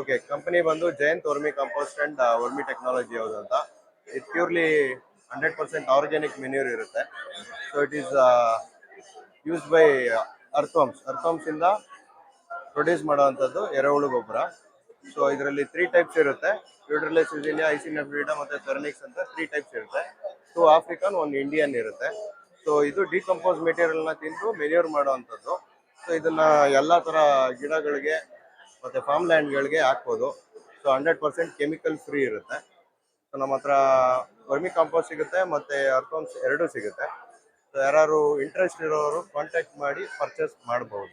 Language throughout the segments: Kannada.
ಓಕೆ ಕಂಪನಿ ಬಂದು Jayanth vermi compost and vermi technology ಯಾವುದು ಅಂತ. It purely hundred percent organic manure ಇರುತ್ತೆ. So it is use by earthworms ಇಂದ ಪ್ರೊಡ್ಯೂಸ್ ಮಾಡುವಂಥದ್ದು ಎರೆಹುಳು ಗೊಬ್ಬರ. ಸೊ ಇದರಲ್ಲಿ ತ್ರೀ ಟೈಪ್ಸ್ ಇರುತ್ತೆ. ಫ್ಯೂಡ್ರಲೆಸ್ ಇಸಿಲಿಯಾ ಐಸಿನಫ್ರಿಡಾ ಮತ್ತೆ ಥರ್ನಿಕ್ಸ್ ಅಂತ ತ್ರೀ ಟೈಪ್ಸ್ ಇರುತ್ತೆ. ಟು ಆಫ್ರಿಕನ್ ಒಂದು ಇಂಡಿಯನ್ ಇರುತ್ತೆ. ಸೊ ಇದು ಡಿಕಂಪೋಸ್ ಮೆಟೀರಿಯಲ್ನ ತಿಂದು ಮೆನ್ಯೂರ್ ಮಾಡುವಂಥದ್ದು. ಸೊ ಇದನ್ನ ಎಲ್ಲ ಥರ ಗಿಡಗಳಿಗೆ ಮತ್ತೆ ಫಾರ್ಮ್ ಲ್ಯಾಂಡ್ಗಳಿಗೆ ಹಾಕ್ಬೋದು. So hundred percent chemical free ಇರುತ್ತೆ. ಸೊ ನಮ್ಮ ಹತ್ರ ವರ್ಮಿ ಕಾಂಪೋಸ್ಟ್ ಸಿಗುತ್ತೆ ಮತ್ತೆ ಅರ್ಥೋನ್ಸ್ ಎರಡೂ ಸಿಗುತ್ತೆ. ಸೊ ಯಾರು ಇಂಟ್ರೆಸ್ಟ್ ಇರೋರು ಕಾಂಟ್ಯಾಕ್ಟ್ ಮಾಡಿ ಪರ್ಚೇಸ್ ಮಾಡ್ಬೋದು.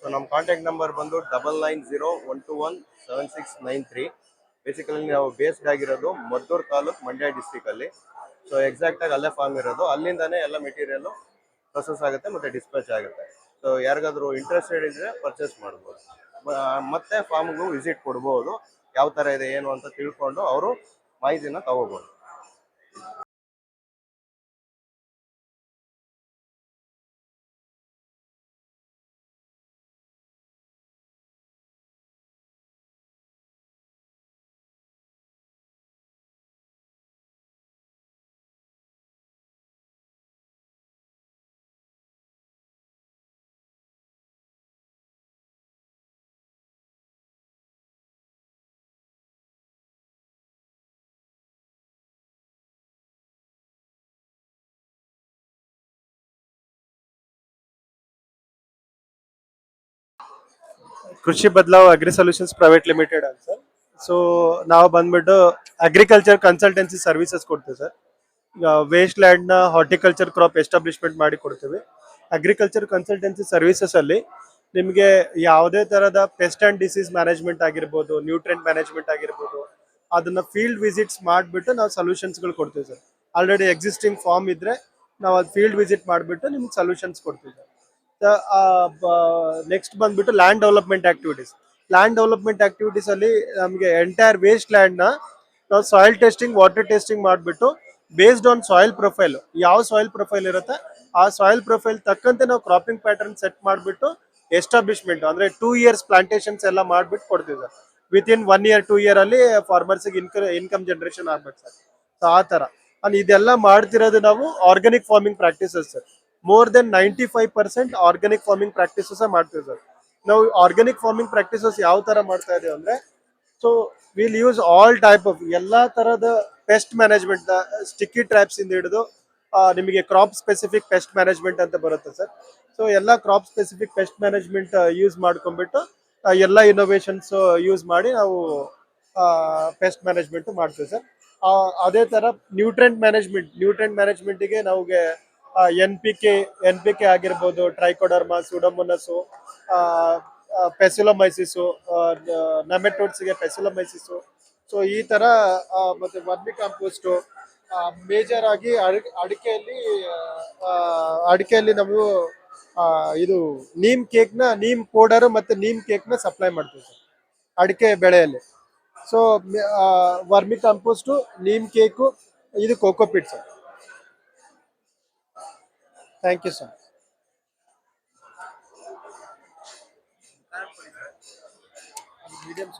ಸೊ ನಮ್ಮ ಕಾಂಟ್ಯಾಕ್ಟ್ ನಂಬರ್ ಬಂದು double nine zero one two one seven six nine three basically ನಾವು ಬೇಸ್ಡ್ ಆಗಿರೋದು ಮದ್ದೂರು ತಾಲೂಕ್ ಮಂಡ್ಯ ಡಿಸ್ಟಿಕಲ್ಲಿ ಸೊ ಎಕ್ಸಾಕ್ಟ್ ಆಗಿ ಅಲ್ಲೇ ಫಾರ್ಮ್ ಇರೋದು. ಅಲ್ಲಿಂದಲೇ ಎಲ್ಲ ಮೆಟೀರಿಯಲ್ ಪ್ರೊಸೆಸ್ ಆಗುತ್ತೆ ಮತ್ತೆ ಡಿಸ್ಪ್ಯಾಚ್ ಆಗುತ್ತೆ. ಸೊ ಯಾರಿಗಾದ್ರೂ ಇಂಟ್ರೆಸ್ಟೆಡ್ ಇದ್ರೆ ಪರ್ಚೇಸ್ ಮಾಡ್ಬೋದು. ಮತ್ತೆ ಫಾರ್ಮ್ಗೂ ವಿಸಿಟ್ ಕೊಡ್ಬೋದು. ಯಾವ ಥರ ಇದೆ, ಏನು ಅಂತ ತಿಳ್ಕೊಂಡು ಅವರು ಮಾಹಿತಿನ ತಗೋಬೋದು. Krishi Badlav agri solutions private limited ಅಂತ. ಸರ್ ಸೊ ನಾವು ಬಂದ್ಬಿಟ್ಟು ಅಗ್ರಿಕಲ್ಚರ್ ಕನ್ಸಲ್ಟೆನ್ಸಿ ಸರ್ವಿಸಸ್ ಕೊಡ್ತೀವಿ ಸರ್. ವೇಸ್ಟ್ ವೇಸ್ಟ್ ಲ್ಯಾಂಡ್ನ ಹಾರ್ಟಿಕಲ್ಚರ್ ಕ್ರಾಪ್ ಎಸ್ಟಾಬ್ಲಿಷ್ಮೆಂಟ್ ಮಾಡಿ ಕೊಡ್ತೀವಿ. ಅಗ್ರಿಕಲ್ಚರ್ ಕನ್ಸಲ್ಟೆನ್ಸಿ ಸರ್ವಿಸಸ್ ಅಲ್ಲಿ ನಿಮಗೆ ಯಾವುದೇ ತರಹದ ಪೆಸ್ಟ್ ಅಂಡ್ ಡಿಸೀಸ್ ಮ್ಯಾನೇಜ್ಮೆಂಟ್ ಆಗಿರ್ಬೋದು ನ್ಯೂಟ್ರೆಂಟ್ ಮ್ಯಾನೇಜ್ಮೆಂಟ್ ಆಗಿರ್ಬೋದು, ಅದನ್ನ ಫೀಲ್ಡ್ ವಿಸಿಟ್ಸ್ ಮಾಡಿಬಿಟ್ಟು ನಾವು ಸೊಲ್ಯೂಷನ್ಸ್ಗಳು ಕೊಡ್ತೀವಿ ಸರ್. ಆಲ್ರೆಡಿ ಎಕ್ಸಿಸ್ಟಿಂಗ್ ಫಾರ್ಮ್ ಇದ್ರೆ ನಾವು ಅದು ಫೀಲ್ಡ್ ವಿಸಿಟ್ ಮಾಡಿಬಿಟ್ಟು ನಿಮ್ಗೆ ಸೊಲ್ಯೂಷನ್ಸ್ ಕೊಡ್ತೀವಿ ಸರ್. ನೆಕ್ಸ್ಟ್ ಬಂದ್ಬಿಟ್ಟು land development activities land development activities ಅಲ್ಲಿ ನಮಗೆ ಎಂಟೈರ್ ವೇಸ್ಟ್ ಲ್ಯಾಂಡ್ನ ನಾವು ಸಾಯಿಲ್ ಟೆಸ್ಟಿಂಗ್ ವಾಟರ್ ಟೆಸ್ಟಿಂಗ್ ಮಾಡಿಬಿಟ್ಟು ಬೇಸ್ಡ್ ಆನ್ ಸಾಯಿಲ್ ಪ್ರೊಫೈಲ್ ಯಾವ ಸಾಯಿಲ್ ಪ್ರೊಫೈಲ್ ಇರುತ್ತೆ, ಆ ಸಾಯಿಲ್ ಪ್ರೊಫೈಲ್ ತಕ್ಕಂತೆ ನಾವು ಕ್ರಾಪಿಂಗ್ ಪ್ಯಾಟರ್ನ್ ಸೆಟ್ ಮಾಡಿಬಿಟ್ಟು ಎಸ್ಟಾಬ್ಲಿಷ್ಮೆಂಟ್ ಅಂದ್ರೆ ಟೂ ಇಯರ್ಸ್ ಪ್ಲಾಂಟೇಶನ್ಸ್ ಎಲ್ಲ ಮಾಡ್ಬಿಟ್ಟು ಕೊಡ್ತೀವಿ sir. With in one year two year ಅಲ್ಲಿ ಫಾರ್ಮರ್ಸ್ಗೆ ಇನ್ಕ ಇನ್ಕಮ್ ಜನರೇಷನ್ ಆಗ್ಬೇಕು ಸರ್. ಸೊ ಆ ತರ ಅಂಡ್ ಇದೆಲ್ಲ ಮಾಡ್ತಿರೋದು ನಾವು organic farming practices sir. More than ninety five percent organic farming practices ಮಾಡ್ತೀವಿ ಸರ್ ನಾವು ಆರ್ಗಾನಿಕ್ ಫಾರ್ಮಿಂಗ್ ಪ್ರಾಕ್ಟೀಸಸ್ ಯಾವ ತರ ಮಾಡ್ತಾ ಇದೀವಿ ಅಂದ್ರೆ so will use all type of ಎಲ್ಲಾ ತರದ ಪೆಸ್ಟ್ ಮ್ಯಾನೇಜ್ಮೆಂಟ್ ಸ್ಟಿಕ್ಕಿ ಟ್ರಾಪ್ಸ್ ಇಂದ ಹಿಡಿದು ನಿಮಗೆ ಕ್ರಾಪ್ ಸ್ಪೆಸಿಫಿಕ್ ಪೆಸ್ಟ್ ಮ್ಯಾನೇಜ್ಮೆಂಟ್ ಅಂತ ಬರುತ್ತೆ ಸರ್ ಸೊ ಎಲ್ಲ crop specific pest management use ಮಾಡ್ಕೊಂಡ್ಬಿಟ್ಟು ಎಲ್ಲ ಇನೋವೇಷನ್ಸ್ ಯೂಸ್ ಮಾಡಿ ನಾವು ಪೆಸ್ಟ್ ಮ್ಯಾನೇಜ್ಮೆಂಟ್ ಮಾಡ್ತೀವಿ ಸರ್ ಅದೇ ತರ ನ್ಯೂಟ್ರೆಂಟ್ ಮ್ಯಾನೇಜ್ಮೆಂಟ್ ನ್ಯೂಟ್ರೆಂಟ್ ಮ್ಯಾನೇಜ್ಮೆಂಟಿಗೆ ನಮಗೆ N P K N P K ಆಗಿರ್ಬೋದು ಟ್ರೈಕೋಡರ್ಮಾ ಸುಡಮೊನಸು ಪೆಸಿಲೊಮೈಸಿಸು ನಮೆಟೋಡ್ಸ್ಗೆ ಪೆಸಿಲೊಮೈಸಿಸು ಸೊ ಈ ತರ ಮತ್ತು ವರ್ಮಿ ಕಾಂಪೋಸ್ಟು ಮೇಜರ್ ಆಗಿ ಅಡಿ- ಅಡಿಕೆಯಲ್ಲಿ ಅಡಿಕೆಯಲ್ಲಿ ನಾವು ಇದು ನೀಮ್ ಕೇಕ್ನ ನೀಮ್ ಪೌಡರ್ ಮತ್ತೆ ನೀಮ್ ಕೇಕ್ನ ಸಪ್ಲೈ ಮಾಡ್ತೀವಿ ಸರ್, ಅಡಿಕೆ ಬೆಳೆಯಲ್ಲಿ. So vermi compost neem cake ಇದು cocopeat sir. Thank you sir medium